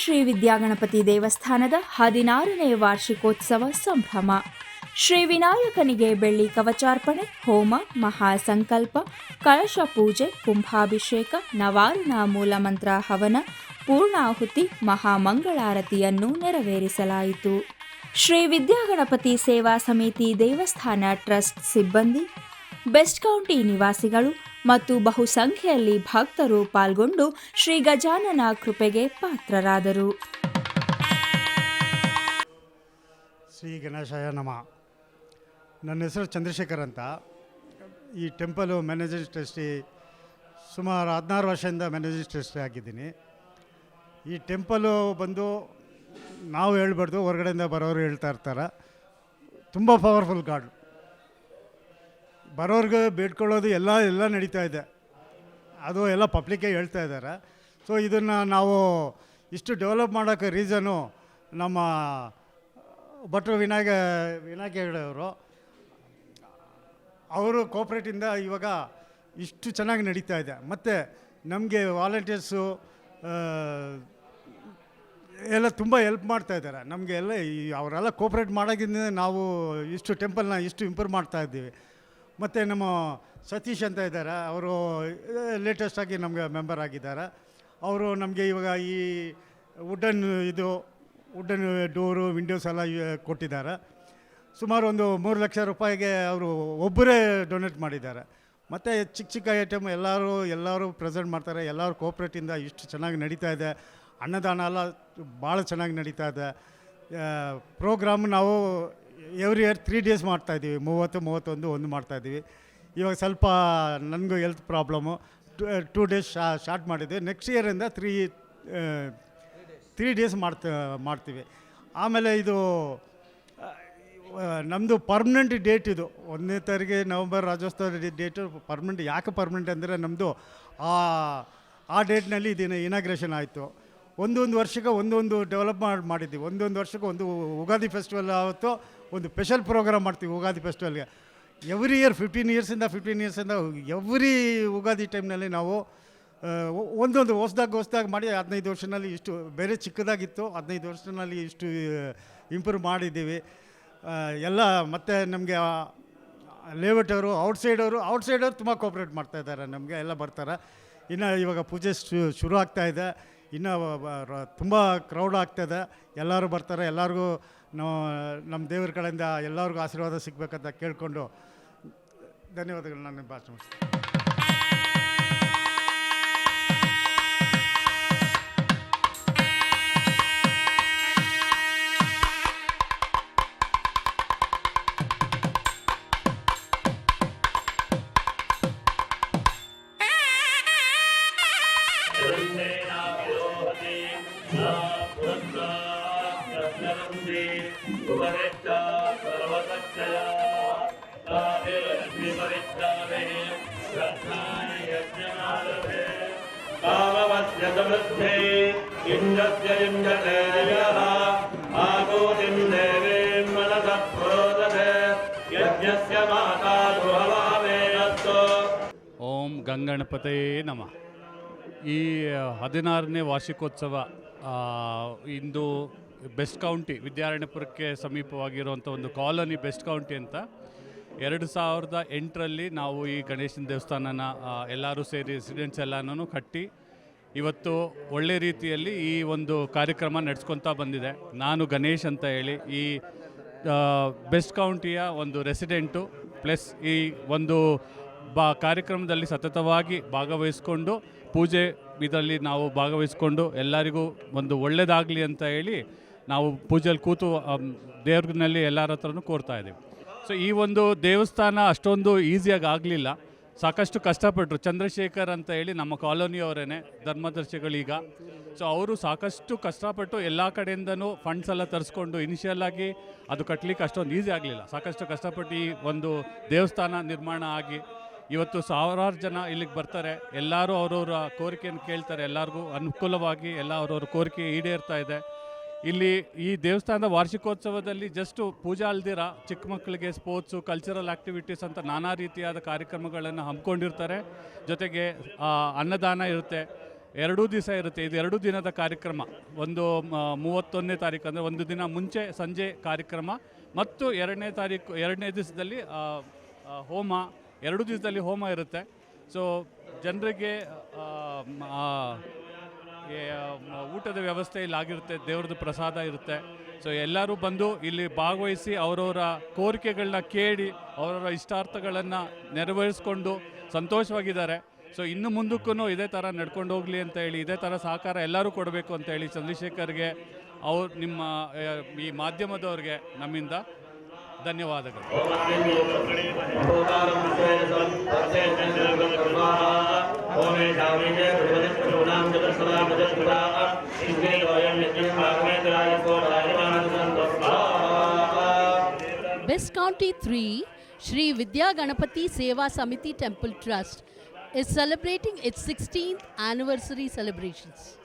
ಶ್ರೀ ವಿದ್ಯಾಗಣಪತಿ ದೇವಸ್ಥಾನದ ಹದಿನಾರನೇ ವಾರ್ಷಿಕೋತ್ಸವ ಸಂಭ್ರಮ. ಶ್ರೀ ವಿನಾಯಕನಿಗೆ ಬೆಳ್ಳಿ ಕವಚಾರ್ಪಣೆ, ಹೋಮ, ಮಹಾಸಂಕಲ್ಪ, ಕಳಶ ಪೂಜೆ, ಕುಂಭಾಭಿಷೇಕ, ನವಾರಣ ಮೂಲಮಂತ್ರ ಹವನ, ಪೂರ್ಣಾಹುತಿ, ಮಹಾಮಂಗಳಾರತಿಯನ್ನು ನೆರವೇರಿಸಲಾಯಿತು. ಶ್ರೀ ವಿದ್ಯಾಗಣಪತಿ ಸೇವಾ ಸಮಿತಿ ದೇವಸ್ಥಾನ ಟ್ರಸ್ಟ್ ಸಿಬ್ಬಂದಿ, ಬೆಸ್ಟ್ ಕೌಂಟಿ ನಿವಾಸಿಗಳು ಮತ್ತು ಬಹುಸಂಖ್ಯೆಯಲ್ಲಿ ಭಕ್ತರು ಪಾಲ್ಗೊಂಡು ಶ್ರೀ ಗಜಾನನ ಕೃಪೆಗೆ ಪಾತ್ರರಾದರು. ಶ್ರೀ ಗಣೇಶಾಯ ನಮ. ನನ್ನ ಹೆಸರು ಚಂದ್ರಶೇಖರ್ ಅಂತ. ಈ ಟೆಂಪಲು ಮ್ಯಾನೇಜಿಂಗ್ ಟ್ರಸ್ಟಿ ಸುಮಾರು ಹದಿನಾರು ವರ್ಷದಿಂದ ಮ್ಯಾನೇಜಿಂಗ್ ಟ್ರಸ್ಟಿ ಆಗಿದ್ದೀನಿ. ಈ ಟೆಂಪಲು ಬಂದು ನಾವು ಹೇಳ್ಬಾರ್ದು, ಹೊರಗಡೆಯಿಂದ ಬರೋರು ಹೇಳ್ತಾ ಇರ್ತಾರೆ. ತುಂಬ ಪವರ್ಫುಲ್ ಗಾಡ್ ಬರೋರ್ಗೆ ಬೇಡ್ಕೊಳ್ಳೋದು ಎಲ್ಲ ಎಲ್ಲ ನಡೀತಾ ಇದೆ. ಅದು ಎಲ್ಲ ಪಬ್ಲಿಕ್ಕೇ ಹೇಳ್ತಾ ಇದ್ದಾರೆ. ಸೊ ಇದನ್ನು ನಾವು ಇಷ್ಟು ಡೆವಲಪ್ ಮಾಡೋಕ್ಕೆ ರೀಸನು ನಮ್ಮ ಭಟ್ರು ವಿನಾಯಕ ವಿನಾಯಕ ಹೆಗಡೆ ಅವರು ಕೋಪ್ರೇಟಿಂದ ಇವಾಗ ಇಷ್ಟು ಚೆನ್ನಾಗಿ ನಡೀತಾ ಇದೆ. ಮತ್ತು ನಮಗೆ ವಾಲಂಟಿಯರ್ಸು ಎಲ್ಲ ತುಂಬ ಹೆಲ್ಪ್ ಮಾಡ್ತಾ ಇದ್ದಾರೆ. ನಮಗೆ ಎಲ್ಲ ಅವರೆಲ್ಲ ಕೋಪ್ರೇಟ್ ಮಾಡೋದ್ರಿಂದ ನಾವು ಇಷ್ಟು ಟೆಂಪಲ್ನ ಇಷ್ಟು ಇಂಪ್ರೂವ್ ಮಾಡ್ತಾ ಇದ್ದೀವಿ. ಮತ್ತು ನಮ್ಮ ಸತೀಶ್ ಅಂತ ಇದ್ದಾರೆ. ಅವರು ಲೇಟೆಸ್ಟಾಗಿ ನಮಗೆ ಮೆಂಬರ್ ಆಗಿದ್ದಾರೆ. ಅವರು ನಮಗೆ ಇವಾಗ ಈ ವುಡನ್ ಇದು ವುಡನ್ ಡೋರು ವಿಂಡೋಸ್ ಎಲ್ಲ ಕೊಟ್ಟಿದ್ದಾರೆ. ಸುಮಾರು ಒಂದು ಮೂರು ಲಕ್ಷ ರೂಪಾಯಿಗೆ ಅವರು ಒಬ್ಬರೇ ಡೊನೇಟ್ ಮಾಡಿದ್ದಾರೆ. ಮತ್ತು ಚಿಕ್ಕ ಚಿಕ್ಕ ಐಟಮ್ ಎಲ್ಲರೂ ಎಲ್ಲರೂ ಪ್ರೆಸೆಂಟ್ ಮಾಡ್ತಾರೆ. ಎಲ್ಲರೂ ಕೋಪ್ರೇಟಿಂದ ಇಷ್ಟು ಚೆನ್ನಾಗಿ ನಡೀತಾ ಇದೆ. ಅನ್ನದಾನ ಎಲ್ಲ ಭಾಳ ಚೆನ್ನಾಗಿ ನಡೀತಾ ಇದೆ. ಪ್ರೋಗ್ರಾಮ್ ನಾವು ಎವ್ರಿ ಇಯರ್ ತ್ರೀ ಡೇಸ್ ಮಾಡ್ತಾಯಿದ್ದೀವಿ ಮೂವತ್ತು, ಮೂವತ್ತೊಂದು, ಒಂದು ಮಾಡ್ತಾಯಿದ್ದೀವಿ ಇವಾಗ ಸ್ವಲ್ಪ ನನಗೂ ಹೆಲ್ತ್ ಪ್ರಾಬ್ಲಮ್ಮು ಟೂ ಡೇಸ್ ಶಾ ಶಾರ್ಟ್ ಮಾಡಿದ್ವಿ. ನೆಕ್ಸ್ಟ್ ಇಯರಿಂದ ತ್ರೀ ತ್ರೀ ಡೇಸ್ ಮಾಡ್ತಾ, ಮಾಡ್ತೀವಿ. ಆಮೇಲೆ ಇದು ನಮ್ಮದು ಪರ್ಮನೆಂಟ್ ಡೇಟ್ ಇದು. ಒಂದನೇ ತಾರೀಕು ನವಂಬರ್ ರಾಜ್ಯೋತ್ಸವ ಡೇಟು ಪರ್ಮನೆಂಟ್ ಯಾಕೆ ಪರ್ಮನೆಂಟ್ ಅಂದರೆ ನಮ್ಮದು ಆ ಆ ಡೇಟ್ನಲ್ಲಿ ಇದನ್ನು ಇನಾಗ್ರೇಷನ್ ಆಯಿತು. ಒಂದೊಂದು ವರ್ಷಕ್ಕೆ ಒಂದೊಂದು ಡೆವಲಪ್ ಮಾಡಿ, ಮಾಡಿದ್ದೀವಿ. ಒಂದೊಂದು ವರ್ಷಕ್ಕೆ ಒಂದು ಉಗಾದಿ ಫೆಸ್ಟಿವಲ್ ಆವತ್ತು ಒಂದು ಸ್ಪೆಷಲ್ ಪ್ರೋಗ್ರಾಮ್ ಮಾಡ್ತೀವಿ ಉಗಾದಿ ಫೆಸ್ಟಿವಲ್ಗೆ ಎವ್ರಿ ಇಯರ್ ಫಿಫ್ಟೀನ್ ಇಯರ್ಸಿಂದ ಫಿಫ್ಟೀನ್ ಇಯರ್ಸಿಂದ ಎವ್ರಿ ಉಗಾದಿ ಟೈಮ್ನಲ್ಲಿ ನಾವು ಒಂದೊಂದು ಹೊಸ್ದಾಗಿ ಹೊಸ್ದಾಗಿ ಮಾಡಿ ಹದಿನೈದು ವರ್ಷದಲ್ಲಿ ಇಷ್ಟು, ಬೇರೆ ಚಿಕ್ಕದಾಗಿತ್ತು, ಹದಿನೈದು ವರ್ಷದಲ್ಲಿ ಇಷ್ಟು ಇಂಪ್ರೂವ್ ಮಾಡಿದ್ದೀವಿ. ಎಲ್ಲ ಮತ್ತು ನಮಗೆ ಲೇಔಟವರು ಔಟ್ಸೈಡವರು ಔಟ್ಸೈಡವ್ರು ತುಂಬ ಕೋಪ್ರೇಟ್ ಮಾಡ್ತಾಯಿದ್ದಾರೆ ನಮಗೆ, ಎಲ್ಲ ಬರ್ತಾರೆ. ಇನ್ನು ಇವಾಗ ಪೂಜೆ ಶುರು ಆಗ್ತಾಯಿದೆ ಇನ್ನು ತುಂಬ ಕ್ರೌಡ್ ಆಗ್ತದೆ. ಎಲ್ಲರೂ ಬರ್ತಾರೆ, ಎಲ್ಲರಿಗೂ ನಾವು ನಮ್ಮ ದೇವರ ಕಡೆಯಿಂದ ಎಲ್ಲರಿಗೂ ಆಶೀರ್ವಾದ ಸಿಗಬೇಕಂತ ಕೇಳಿಕೊಂಡು ಧನ್ಯವಾದಗಳು, ನಾನು ಭಾಷಣ ವಾರ್ಷಿಕೋತ್ಸವ ಇಂದು ಬೆಸ್ಟ್ ಕೌಂಟಿ, ವಿದ್ಯಾರಣ್ಯಪುರಕ್ಕೆ ಸಮೀಪವಾಗಿರುವಂಥ ಒಂದು ಕಾಲೋನಿ ಬೆಸ್ಟ್ ಕೌಂಟಿ ಅಂತ, ಎರಡು ಸಾವಿರದ ಎಂಟರಲ್ಲಿ ನಾವು ಈ ಗಣೇಶನ ದೇವಸ್ಥಾನನ ಎಲ್ಲರೂ ಸೇರಿ ರೆಸಿಡೆಂಟ್ಸ್ ಎಲ್ಲನೂ ಕಟ್ಟಿ, ಇವತ್ತು ಒಳ್ಳೆ ರೀತಿಯಲ್ಲಿ ಈ ಒಂದು ಕಾರ್ಯಕ್ರಮ ನಡೆಸ್ಕೊತಾ ಬಂದಿದೆ. ನಾನು ಗಣೇಶ್ ಅಂತ ಹೇಳಿ, ಈ ಬೆಸ್ಟ್ ಕೌಂಟಿಯ ಒಂದು ರೆಸಿಡೆಂಟು, ಪ್ಲಸ್ ಈ ಒಂದು ಬಾ ಕಾರ್ಯಕ್ರಮದಲ್ಲಿ ಸತತವಾಗಿ ಭಾಗವಹಿಸಿಕೊಂಡು ಪೂಜೆ ಇದರಲ್ಲಿ ನಾವು ಭಾಗವಹಿಸಿಕೊಂಡು ಎಲ್ಲರಿಗೂ ಒಂದು ಒಳ್ಳೆಯದಾಗಲಿ ಅಂತ ಹೇಳಿ ನಾವು ಪೂಜೆಯಲ್ಲಿ ಕೂತು ದೇವ್ರನಲ್ಲಿ ಎಲ್ಲರ ಹತ್ರನೂ ಕೋರ್ತಾ ಇದ್ದೀವಿ. ಸೊ ಈ ಒಂದು ದೇವಸ್ಥಾನ ಅಷ್ಟೊಂದು ಈಸಿಯಾಗಿ ಆಗಲಿಲ್ಲ. ಸಾಕಷ್ಟು ಕಷ್ಟಪಟ್ಟರು ಚಂದ್ರಶೇಖರ್ ಅಂತ ಹೇಳಿ ನಮ್ಮ ಕಾಲೋನಿಯವರೇನೆ ಧರ್ಮದರ್ಶಿಗಳೀಗ ಸೊ ಅವರು ಸಾಕಷ್ಟು ಕಷ್ಟಪಟ್ಟು ಎಲ್ಲ ಕಡೆಯಿಂದನೂ ಫಂಡ್ಸ್ ಎಲ್ಲ ತರಿಸ್ಕೊಂಡು ಇನಿಷಿಯಲ್ ಆಗಿ ಅದು ಕಟ್ಟಲಿಕ್ಕೆ ಅಷ್ಟೊಂದು ಈಸಿ ಆಗಲಿಲ್ಲ. ಸಾಕಷ್ಟು ಕಷ್ಟಪಟ್ಟು ಈ ಒಂದು ದೇವಸ್ಥಾನ ನಿರ್ಮಾಣ ಆಗಿ ಇವತ್ತು ಸಾವಿರಾರು ಜನ ಇಲ್ಲಿಗೆ ಬರ್ತಾರೆ. ಎಲ್ಲರೂ ಅವರವರ ಕೋರಿಕೆಯನ್ನು ಕೇಳ್ತಾರೆ. ಎಲ್ಲರಿಗೂ ಅನುಕೂಲವಾಗಿ ಎಲ್ಲ ಅವರವ್ರ ಕೋರಿಕೆ ಈಡೇರ್ತಾ ಇದೆ. ಇಲ್ಲಿ ಈ ದೇವಸ್ಥಾನದ ವಾರ್ಷಿಕೋತ್ಸವದಲ್ಲಿ ಜಸ್ಟು ಪೂಜಾ ಅಲ್ದಿರ ಚಿಕ್ಕ ಮಕ್ಕಳಿಗೆ ಸ್ಪೋರ್ಟ್ಸು ಕಲ್ಚರಲ್ ಆ್ಯಕ್ಟಿವಿಟೀಸ್ ಅಂತ ನಾನಾ ರೀತಿಯಾದ ಕಾರ್ಯಕ್ರಮಗಳನ್ನು ಹಮ್ಮಿಕೊಂಡಿರ್ತಾರೆ. ಜೊತೆಗೆ ಅನ್ನದಾನ ಇರುತ್ತೆ. ಎರಡೂ ದಿವಸ ಇರುತ್ತೆ. ಇದು ಎರಡು ದಿನದ ಕಾರ್ಯಕ್ರಮ. ಒಂದು ಮೂವತ್ತೊಂದನೇ ತಾರೀಕು ಅಂದರೆ ಒಂದು ದಿನ ಮುಂಚೆ ಸಂಜೆ ಕಾರ್ಯಕ್ರಮ. ಮತ್ತು ಎರಡನೇ ತಾರೀಕು, ಎರಡನೇ ದಿವಸದಲ್ಲಿ ಹೋಮ ಎರಡು ದಿವಸದಲ್ಲಿ ಹೋಮ ಇರುತ್ತೆ. ಸೊ ಜನರಿಗೆ ಊಟದ ವ್ಯವಸ್ಥೆ ಇಲ್ಲಿ ಆಗಿರುತ್ತೆ, ದೇವ್ರದ್ದು ಪ್ರಸಾದ ಇರುತ್ತೆ. ಸೊ ಎಲ್ಲರೂ ಬಂದು ಇಲ್ಲಿ ಭಾಗವಹಿಸಿ ಅವರವರ ಕೋರಿಕೆಗಳನ್ನ ಕೇಳಿ, ಅವರವರ ಇಷ್ಟಾರ್ಥಗಳನ್ನು ನೆರವೇರಿಸ್ಕೊಂಡು ಸಂತೋಷವಾಗಿದ್ದಾರೆ. ಸೊ ಇನ್ನು ಮುಂದಕ್ಕೂ ಇದೇ ಥರ ನಡ್ಕೊಂಡು ಹೋಗಲಿ ಅಂತ ಹೇಳಿ, ಇದೇ ಥರ ಸಹಕಾರ ಎಲ್ಲರೂ ಕೊಡಬೇಕು ಅಂತ ಹೇಳಿ ಚಂದ್ರಶೇಖರ್ಗೆ, ಅವ್ರು, ನಿಮ್ಮ ಈ ಮಾಧ್ಯಮದವ್ರಿಗೆ ನಮ್ಮಿಂದ ಧನ್ಯವಾದಗಳು Best County 3, Sri Vidya Ganapati Seva Samiti Temple Trust is celebrating its 16th anniversary celebrations.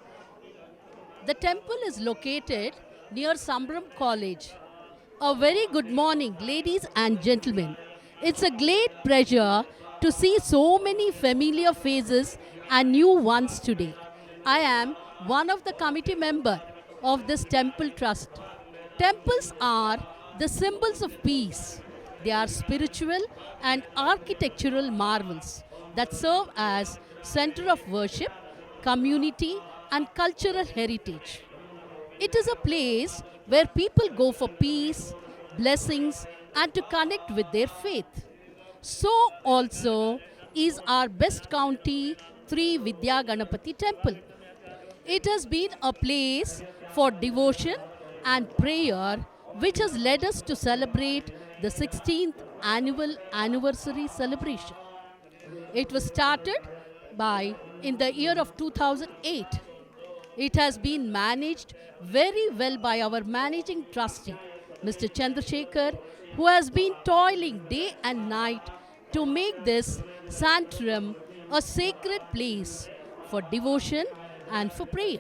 The temple is located near Sambram College. A very good morning, ladies and gentlemen. It's a great pleasure to see so many familiar faces and new ones today. I am one of the committee member of this temple trust. Temples are the symbols of peace. They are spiritual and architectural marvels that serve as center of worship, community and cultural heritage. It is a place where people go for peace, blessings, and to connect with their faith. So also is our best county Three Vidya Ganapati temple. It has been a place for devotion and prayer which has led us to celebrate the 16th annual anniversary celebration. It was started by in the year of 2008. It has been managed very well by our managing trustee, Mr. Chandrasekhar, who has been toiling day and night to make this sanctum a sacred place for devotion and for prayer.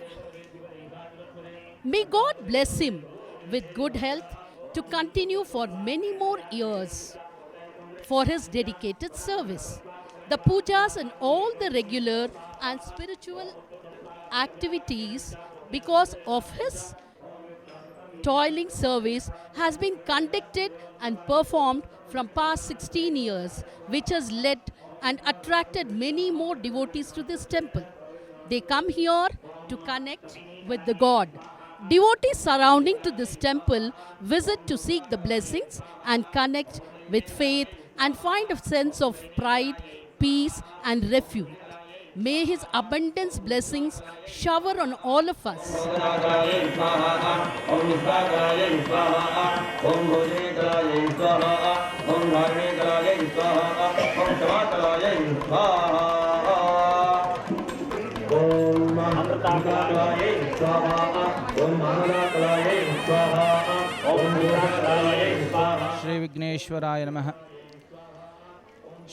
May God bless him with good health to continue for many more years for his dedicated service. The pujas and all the regular and spiritual activities because of his toiling service has been conducted and performed from past 16 years which has led and attracted many more devotees to this temple. They come here to connect with the god. Devotees surrounding to this temple visit to seek the blessings and connect with faith and find a sense of pride peace and refuge may his abundance blessings shower on all of us ओम विश्वाकराय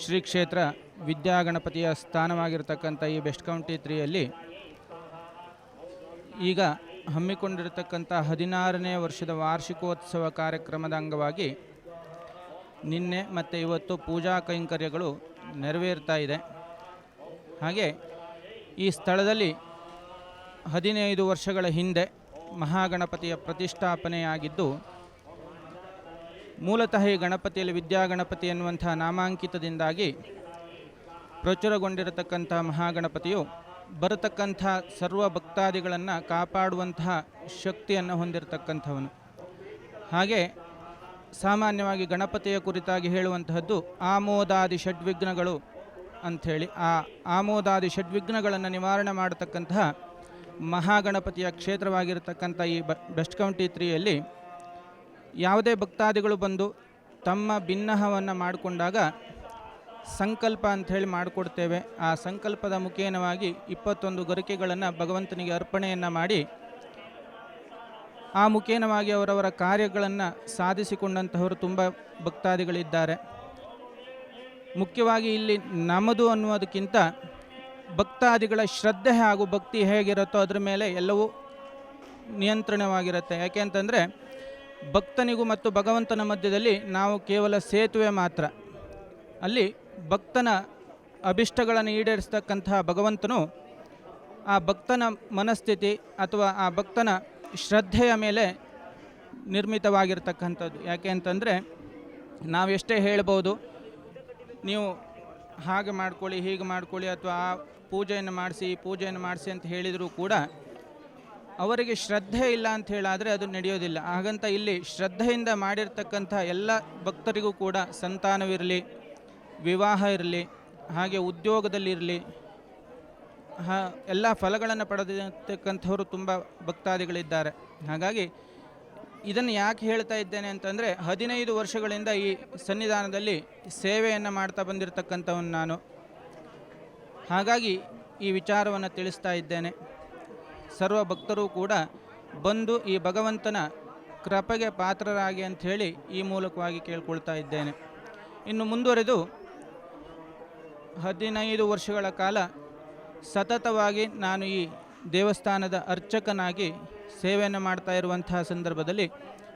ಶ್ರೀ ಕ್ಷೇತ್ರ ವಿದ್ಯಾಗಣಪತಿಯ ಸ್ಥಾನವಾಗಿರತಕ್ಕಂಥ ಈ best county ತ್ರೀಯಲ್ಲಿ ಈಗ ಹಮ್ಮಿಕೊಂಡಿರತಕ್ಕಂಥ ಹದಿನಾರನೇ ವರ್ಷದ ವಾರ್ಷಿಕೋತ್ಸವ ಕಾರ್ಯಕ್ರಮದ ಅಂಗವಾಗಿ ನಿನ್ನೆ ಮತ್ತು ಇವತ್ತು ಪೂಜಾ ಕೈಂಕರ್ಯಗಳು ನೆರವೇರ್ತಾ ಇದೆ. ಹಾಗೆ ಈ ಸ್ಥಳದಲ್ಲಿ ಹದಿನೈದು ವರ್ಷಗಳ ಹಿಂದೆ ಮಹಾಗಣಪತಿಯ ಪ್ರತಿಷ್ಠಾಪನೆಯಾಗಿದ್ದು ಮೂಲತಃ ಈ ಗಣಪತಿಯಲ್ಲಿ ವಿದ್ಯಾಗಣಪತಿ ಎನ್ನುವಂಥ ನಾಮಾಂಕಿತದಿಂದಾಗಿ ಪ್ರಚುರಗೊಂಡಿರತಕ್ಕಂಥ ಮಹಾಗಣಪತಿಯು ಬರತಕ್ಕಂಥ ಸರ್ವ ಭಕ್ತಾದಿಗಳನ್ನು ಕಾಪಾಡುವಂತಹ ಶಕ್ತಿಯನ್ನು ಹೊಂದಿರತಕ್ಕಂಥವನು. ಹಾಗೆ ಸಾಮಾನ್ಯವಾಗಿ ಗಣಪತಿಯ ಕುರಿತಾಗಿ ಹೇಳುವಂತಹದ್ದು ಆಮೋದಾದಿ ಷಡ್ವಿಘ್ನಗಳು ಅಂಥೇಳಿ. ಆ ಆಮೋದಾದಿ ಷಡ್ವಿಘ್ನಗಳನ್ನು ನಿವಾರಣೆ ಮಾಡತಕ್ಕಂತಹ ಮಹಾಗಣಪತಿಯ ಕ್ಷೇತ್ರವಾಗಿರತಕ್ಕಂಥ ಈ ಬೆಸ್ಟ್ ಕೌಂಟಿ ತ್ರೀಯಲ್ಲಿ ಯಾವುದೇ ಭಕ್ತಾದಿಗಳು ಬಂದು ತಮ್ಮ ಭಿನ್ನಹವನ್ನು ಮಾಡಿಕೊಂಡಾಗ ಸಂಕಲ್ಪ ಅಂಥೇಳಿ ಮಾಡಿಕೊಡ್ತೇವೆ. ಆ ಸಂಕಲ್ಪದ ಮುಖೇನವಾಗಿ ಇಪ್ಪತ್ತೊಂದು ಗರಿಕೆಗಳನ್ನು ಭಗವಂತನಿಗೆ ಅರ್ಪಣೆಯನ್ನು ಮಾಡಿ, ಆ ಮುಖೇನವಾಗಿ ಅವರವರ ಕಾರ್ಯಗಳನ್ನು ಸಾಧಿಸಿಕೊಂಡಂತಹವರು ತುಂಬ ಭಕ್ತಾದಿಗಳಿದ್ದಾರೆ. ಮುಖ್ಯವಾಗಿ ಇಲ್ಲಿ ನಮ್ಮದು ಅನ್ನುವುದಕ್ಕಿಂತ ಭಕ್ತಾದಿಗಳ ಶ್ರದ್ಧೆ ಹಾಗೂ ಭಕ್ತಿ ಹೇಗಿರುತ್ತೋ ಅದರ ಮೇಲೆ ಎಲ್ಲವೂ ನಿಯಂತ್ರಣವಾಗಿರುತ್ತೆ. ಯಾಕೆ ಅಂತಂದರೆ ಭಕ್ತನಿಗೂ ಮತ್ತು ಭಗವಂತನ ಮಧ್ಯದಲ್ಲಿ ನಾವು ಕೇವಲ ಸೇತುವೆ ಮಾತ್ರ. ಅಲ್ಲಿ ಭಕ್ತನ ಅಭಿಷ್ಟಗಳನ್ನು ಈಡೇರಿಸ್ತಕ್ಕಂತಹ ಭಗವಂತನು ಆ ಭಕ್ತನ ಮನಸ್ಥಿತಿ ಅಥವಾ ಆ ಭಕ್ತನ ಶ್ರದ್ಧೆಯ ಮೇಲೆ ನಿರ್ಮಿತವಾಗಿರ್ತಕ್ಕಂಥದ್ದು. ಯಾಕೆ ಅಂತಂದರೆ ನಾವೆಷ್ಟೇ ಹೇಳ್ಬೋದು, ನೀವು ಹಾಗೆ ಮಾಡ್ಕೊಳ್ಳಿ, ಹೀಗೆ ಮಾಡ್ಕೊಳ್ಳಿ ಅಥವಾ ಆ ಪೂಜೆಯನ್ನು ಮಾಡಿಸಿ ಪೂಜೆಯನ್ನು ಮಾಡಿಸಿ ಅಂತ ಹೇಳಿದರೂ ಕೂಡ ಅವರಿಗೆ ಶ್ರದ್ಧೆ ಇಲ್ಲ ಅಂತ ಹೇಳಾದರೆ ಅದು ನಡೆಯೋದಿಲ್ಲ. ಹಾಗಂತ ಇಲ್ಲಿ ಶ್ರದ್ಧೆಯಿಂದ ಮಾಡಿರ್ತಕ್ಕಂಥ ಎಲ್ಲ ಭಕ್ತರಿಗೂ ಕೂಡ ಸಂತಾನವಿರಲಿ, ವಿವಾಹ ಇರಲಿ, ಹಾಗೆ ಉದ್ಯೋಗದಲ್ಲಿರಲಿ ಹಾ, ಎಲ್ಲ ಫಲಗಳನ್ನು ಪಡೆದಿರ್ತಕ್ಕಂಥವರು ತುಂಬ ಭಕ್ತಾದಿಗಳಿದ್ದಾರೆ. ಹಾಗಾಗಿ ಇದನ್ನು ಯಾಕೆ ಹೇಳ್ತಾ ಇದ್ದೇನೆ ಅಂತಂದರೆ ಹದಿನೈದು ವರ್ಷಗಳಿಂದ ಈ ಸನ್ನಿಧಾನದಲ್ಲಿ ಸೇವೆಯನ್ನು ಮಾಡ್ತಾ ಬಂದಿರತಕ್ಕಂಥವನು ನಾನು. ಹಾಗಾಗಿ ಈ ವಿಚಾರವನ್ನು ತಿಳಿಸ್ತಾ ಇದ್ದೇನೆ. ಸರ್ವ ಭಕ್ತರು ಕೂಡ ಬಂದು ಈ ಭಗವಂತನ ಕೃಪೆಗೆ ಪಾತ್ರರಾಗಿ ಅಂಥೇಳಿ ಈ ಮೂಲಕವಾಗಿ ಕೇಳ್ಕೊಳ್ತಾ ಇದ್ದೇನೆ. ಇನ್ನು ಮುಂದುವರೆದು ಹದಿನೈದು ವರ್ಷಗಳ ಕಾಲ ಸತತವಾಗಿ ನಾನು ಈ ದೇವಸ್ಥಾನದ ಅರ್ಚಕನಾಗಿ ಸೇವೆಯನ್ನು ಮಾಡ್ತಾ ಇರುವಂತಹ ಸಂದರ್ಭದಲ್ಲಿ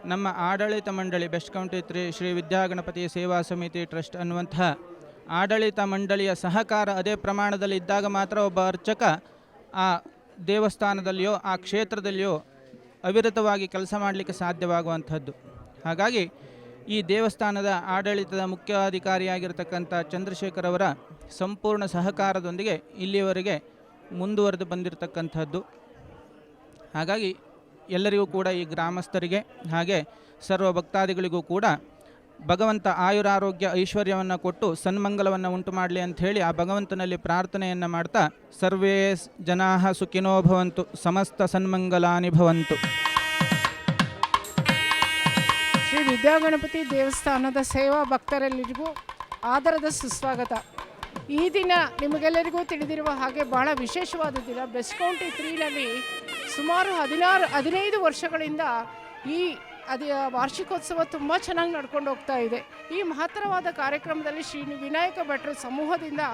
ನಮ್ಮ ಆಡಳಿತ ಮಂಡಳಿ ಬೆಸ್ಟ್ ಕೌಂಟಿ ತ್ರಿ ಶ್ರೀ ವಿದ್ಯಾಗಣಪತಿ ಸೇವಾ ಸಮಿತಿ ಟ್ರಸ್ಟ್ ಅನ್ನುವಂತಹ ಆಡಳಿತ ಮಂಡಳಿಯ ಸಹಕಾರ ಅದೇ ಪ್ರಮಾಣದಲ್ಲಿ ಇದ್ದಾಗ ಮಾತ್ರ ಒಬ್ಬ ಅರ್ಚಕ ಆ ದೇವಸ್ಥಾನದಲ್ಲಿಯೋ, ಆ ಕ್ಷೇತ್ರದಲ್ಲಿಯೋ ಅವಿರತವಾಗಿ ಕೆಲಸ ಮಾಡಲಿಕ್ಕೆ ಸಾಧ್ಯವಾಗುವಂಥದ್ದು. ಹಾಗಾಗಿ ಈ ದೇವಸ್ಥಾನದ ಆಡಳಿತದ ಮುಖ್ಯಾಧಿಕಾರಿಯಾಗಿರ್ತಕ್ಕಂಥ ಚಂದ್ರಶೇಖರ್ ಅವರ ಸಂಪೂರ್ಣ ಸಹಕಾರದೊಂದಿಗೆ ಇಲ್ಲಿಯವರೆಗೆ ಮುಂದುವರೆದು ಬಂದಿರತಕ್ಕಂಥದ್ದು. ಹಾಗಾಗಿ ಎಲ್ಲರಿಗೂ ಕೂಡ ಈ ಗ್ರಾಮಸ್ಥರಿಗೆ ಹಾಗೆ ಸರ್ವ ಭಕ್ತಾದಿಗಳಿಗೂ ಕೂಡ ಭಗವಂತ ಆಯುರಾರೋಗ್ಯ ಐಶ್ವರ್ಯವನ್ನು ಕೊಟ್ಟು ಸನ್ಮಂಗಲವನ್ನು ಉಂಟು ಮಾಡಲಿ ಅಂಥೇಳಿ ಆ ಭಗವಂತನಲ್ಲಿ ಪ್ರಾರ್ಥನೆಯನ್ನು ಮಾಡ್ತಾ, ಸರ್ವೇ ಜನಾ ಸುಖಿನೋ ಭವಂತು, ಸಮಸ್ತ ಸನ್ಮಂಗಲಾನಿ ಭವಂತು. ಶ್ರೀ ವಿದ್ಯಾಗಣಪತಿ ದೇವಸ್ಥಾನದ ಸೇವಾ ಭಕ್ತರೆಲ್ಲರಿಗೂ ಆದರದ ಸುಸ್ವಾಗತ. ಈ ದಿನ ನಿಮಗೆಲ್ಲರಿಗೂ ತಿಳಿದಿರುವ ಹಾಗೆ ಬಹಳ ವಿಶೇಷವಾದ ದಿನ. ಬೆಸ್ಟ್ ಕೌಂಟಿ ತ್ರೀನಲ್ಲಿ ಸುಮಾರು ಹದಿನಾರು, ಹದಿನೈದು ವರ್ಷಗಳಿಂದ ಈ ಅದೇ ವಾರ್ಷಿಕೋತ್ಸವ ತುಂಬ ಚೆನ್ನಾಗಿ ನಡ್ಕೊಂಡು ಹೋಗ್ತಾ ಇದೆ. ಈ ಮಹತ್ತರವಾದ ಕಾರ್ಯಕ್ರಮದಲ್ಲಿ ಶ್ರೀ ವಿನಾಯಕ ಭಟ್ರ ಸಮೂಹದಿಂದ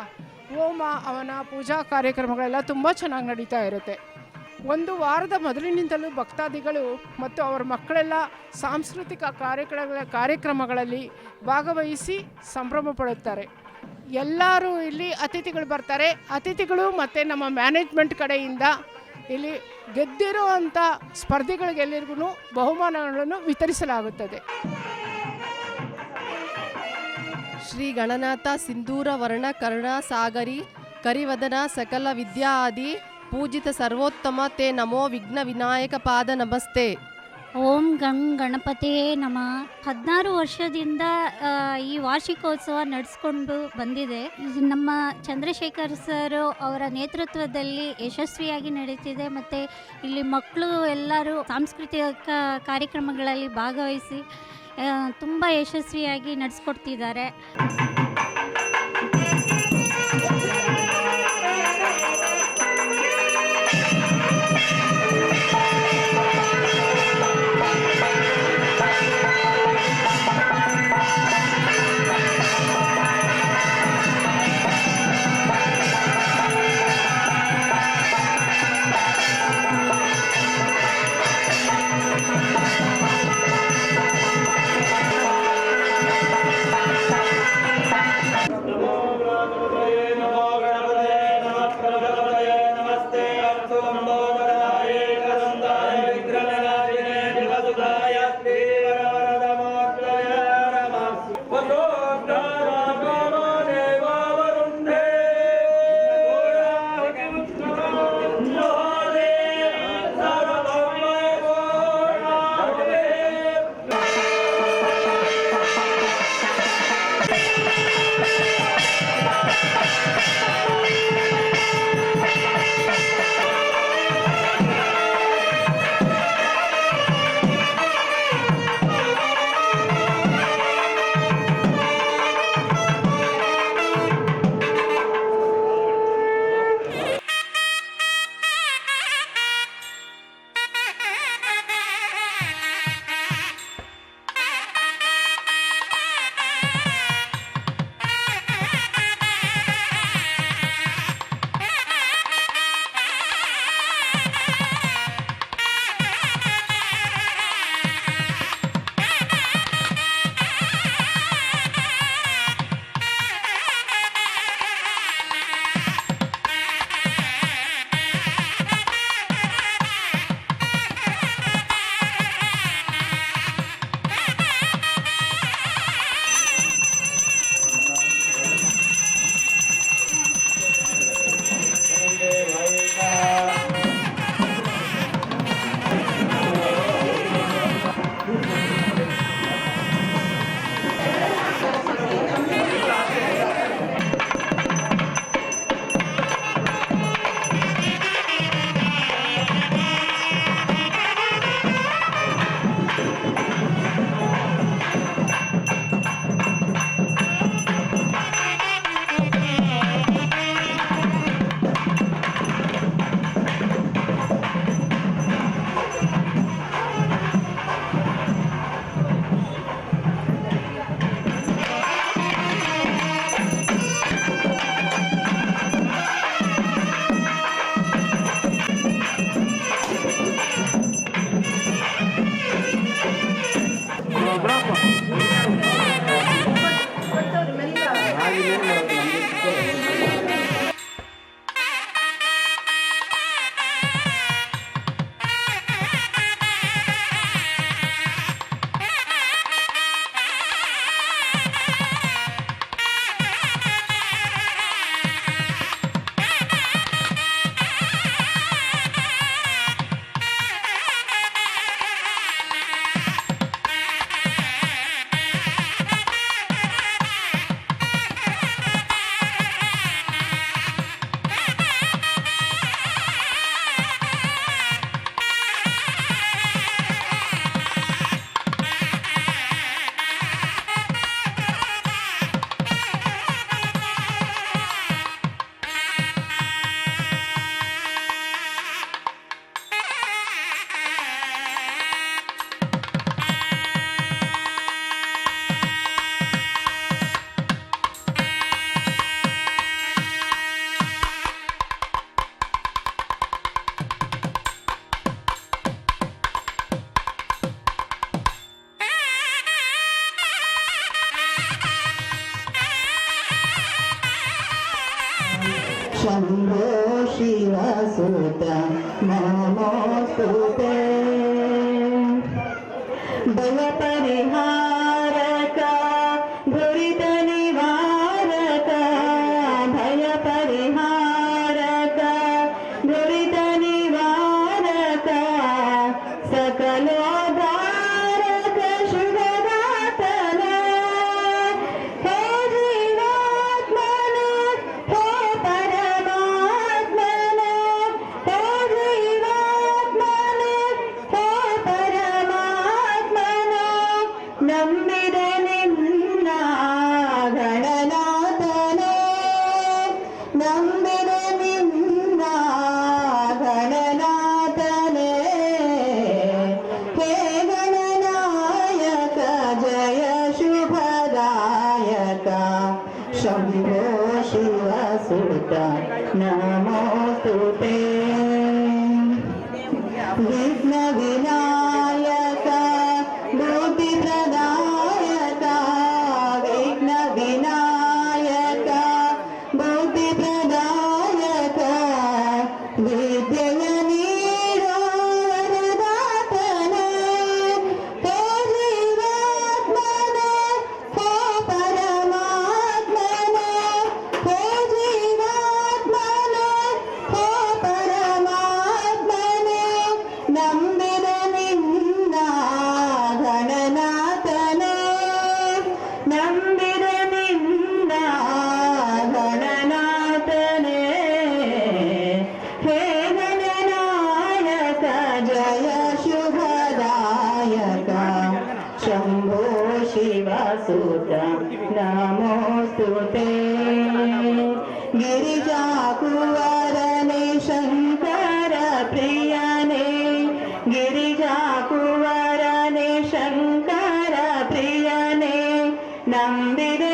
ಹೋಮ ಅವನ ಪೂಜಾ ಕಾರ್ಯಕ್ರಮಗಳೆಲ್ಲ ತುಂಬ ಚೆನ್ನಾಗಿ ನಡೀತಾ ಇರುತ್ತೆ. ಒಂದು ವಾರದ ಮೊದಲಿನಿಂದಲೂ ಭಕ್ತಾದಿಗಳು ಮತ್ತು ಅವರ ಮಕ್ಕಳೆಲ್ಲ ಸಾಂಸ್ಕೃತಿಕ ಕಾರ್ಯಕ್ರಮಗಳ ಕಾರ್ಯಕ್ರಮಗಳಲ್ಲಿ ಭಾಗವಹಿಸಿ ಸಂಭ್ರಮ ಪಡುತ್ತಾರೆ. ಎಲ್ಲರೂ ಇಲ್ಲಿ ಅತಿಥಿಗಳು ಬರ್ತಾರೆ. ಅತಿಥಿಗಳು ಮತ್ತು ನಮ್ಮ ಮ್ಯಾನೇಜ್ಮೆಂಟ್ ಕಡೆಯಿಂದ ಇಲ್ಲಿ ಗೆದ್ದಿರುವಂಥ ಸ್ಪರ್ಧಿಗಳಿಗೆಲ್ಲರಿಗೂ ಬಹುಮಾನಗಳನ್ನು ವಿತರಿಸಲಾಗುತ್ತದೆ. ಶ್ರೀ ಗಣನಾಥ ಸಿಂಧೂರ ವರ್ಣ, ಕರ್ಣ, ಸಾಗರಿ, ಕರಿವದನ, ಸಕಲ ವಿದ್ಯಾ ಆದಿ, ಪೂಜಿತ ಸರ್ವೋತ್ತಮ ತೇ ನಮೋ ವಿಘ್ನ ವಿನಾಯಕ ಪಾದ ನಮಸ್ತೆ. ಓಂ ಗಂ ಗಣಪತಿಯೇ ನಮ. ಹದಿನಾರು ವರ್ಷದಿಂದ ಈ ವಾರ್ಷಿಕೋತ್ಸವ ನಡೆಸ್ಕೊಂಡು ಬಂದಿದೆ. ನಮ್ಮ ಚಂದ್ರಶೇಖರ್ ಸರ್ ಅವರ ನೇತೃತ್ವದಲ್ಲಿ ಯಶಸ್ವಿಯಾಗಿ ನಡೀತಿದೆ. ಮತ್ತು ಇಲ್ಲಿ ಮಕ್ಕಳು ಎಲ್ಲರೂ ಸಾಂಸ್ಕೃತಿಕ ಕಾರ್ಯಕ್ರಮಗಳಲ್ಲಿ ಭಾಗವಹಿಸಿ ತುಂಬ ಯಶಸ್ವಿಯಾಗಿ ನಡೆಸ್ಕೊಡ್ತಿದ್ದಾರೆ. Yeah. நம்பிடு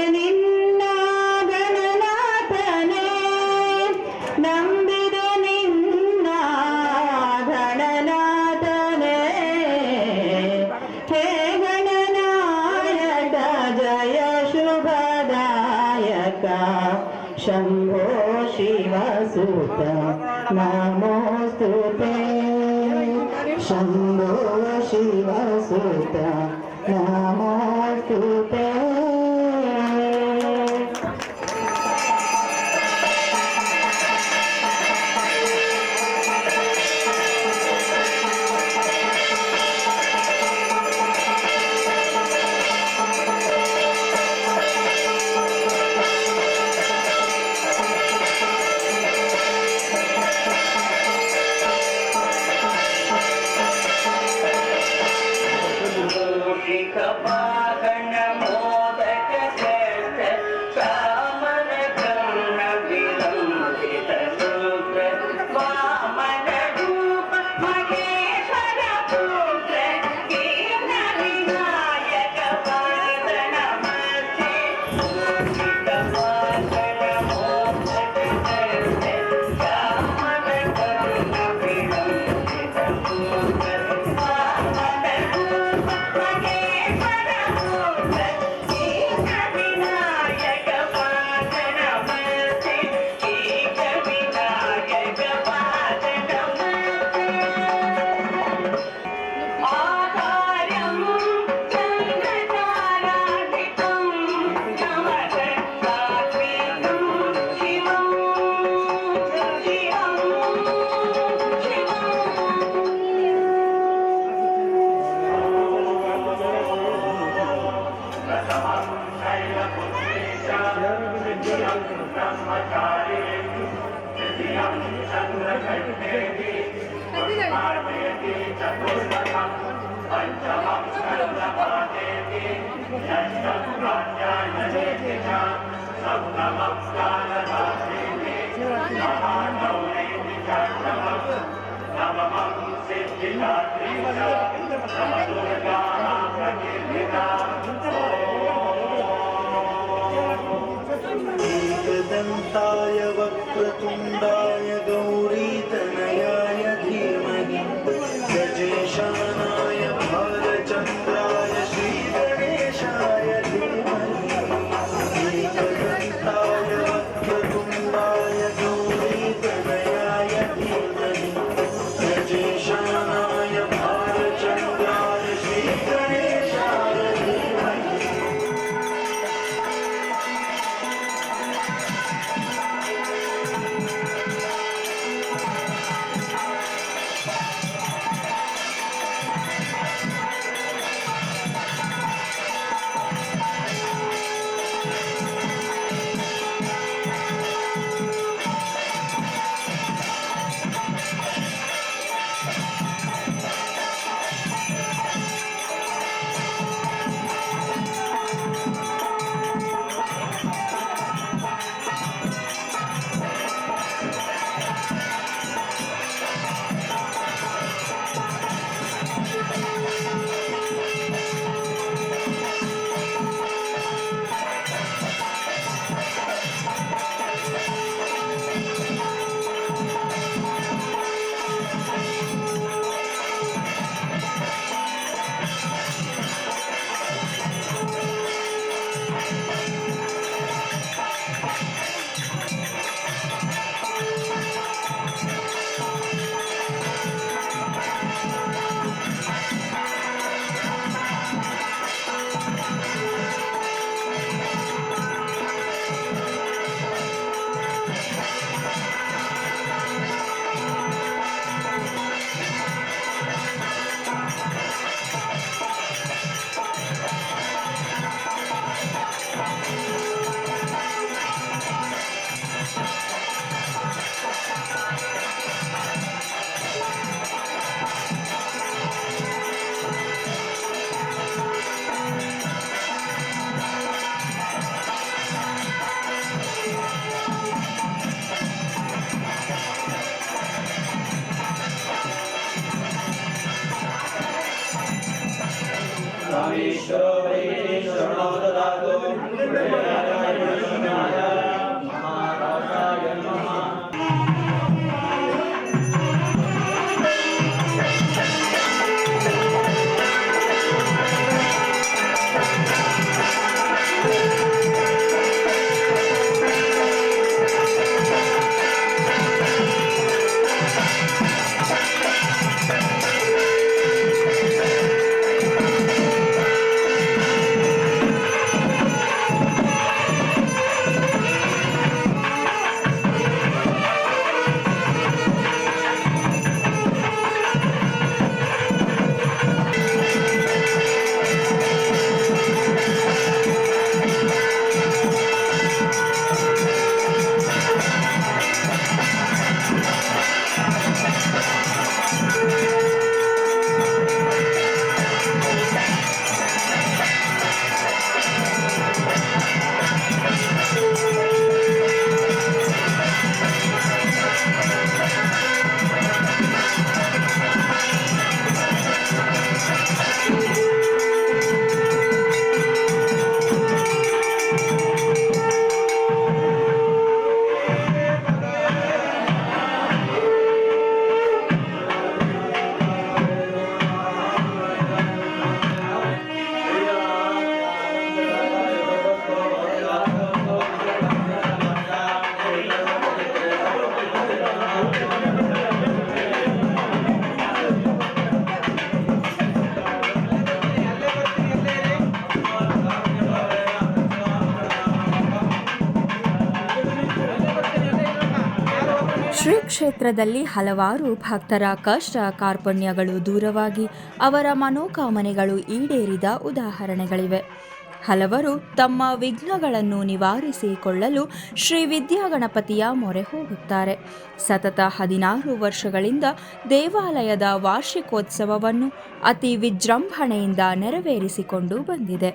ಕ್ಷೇತ್ರದಲ್ಲಿ ಹಲವಾರು ಭಕ್ತರ ಕಷ್ಟ ಕಾರ್ಪಣ್ಯಗಳು ದೂರವಾಗಿ ಅವರ ಮನೋಕಾಮನೆಗಳು ಈಡೇರಿದ ಉದಾಹರಣೆಗಳಿವೆ. ಹಲವರು ತಮ್ಮ ವಿಘ್ನಗಳನ್ನು ನಿವಾರಿಸಿಕೊಳ್ಳಲು ಶ್ರೀ ವಿದ್ಯಾಗಣಪತಿಯ ಮೊರೆ ಹೋಗುತ್ತಾರೆ. ಸತತ ಹದಿನಾರು ವರ್ಷಗಳಿಂದ ದೇವಾಲಯದ ವಾರ್ಷಿಕೋತ್ಸವವನ್ನು ಅತಿ ವಿಜೃಂಭಣೆಯಿಂದ ನೆರವೇರಿಸಿಕೊಂಡು ಬಂದಿದೆ.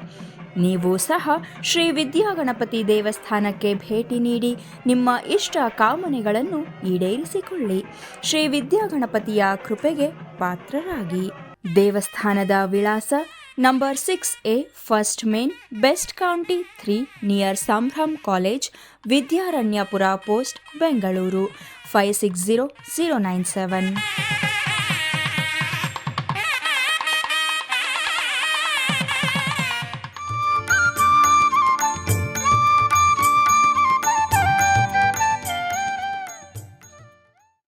ನೀವು ಸಹ ಶ್ರೀ ವಿದ್ಯಾಗಣಪತಿ ದೇವಸ್ಥಾನಕ್ಕೆ ಭೇಟಿ ನೀಡಿ ನಿಮ್ಮ ಇಷ್ಟ ಕಾಮನೆಗಳನ್ನು ಈಡೇರಿಸಿಕೊಳ್ಳಿ. ಶ್ರೀ ವಿದ್ಯಾಗಣಪತಿಯ ಕೃಪೆಗೆ ಪಾತ್ರರಾಗಿ. ದೇವಸ್ಥಾನದ ವಿಳಾಸ number six A first main best county three near Sambhram college, Vidyaranyapura post, Bengaluru, five six zero zero nine seven.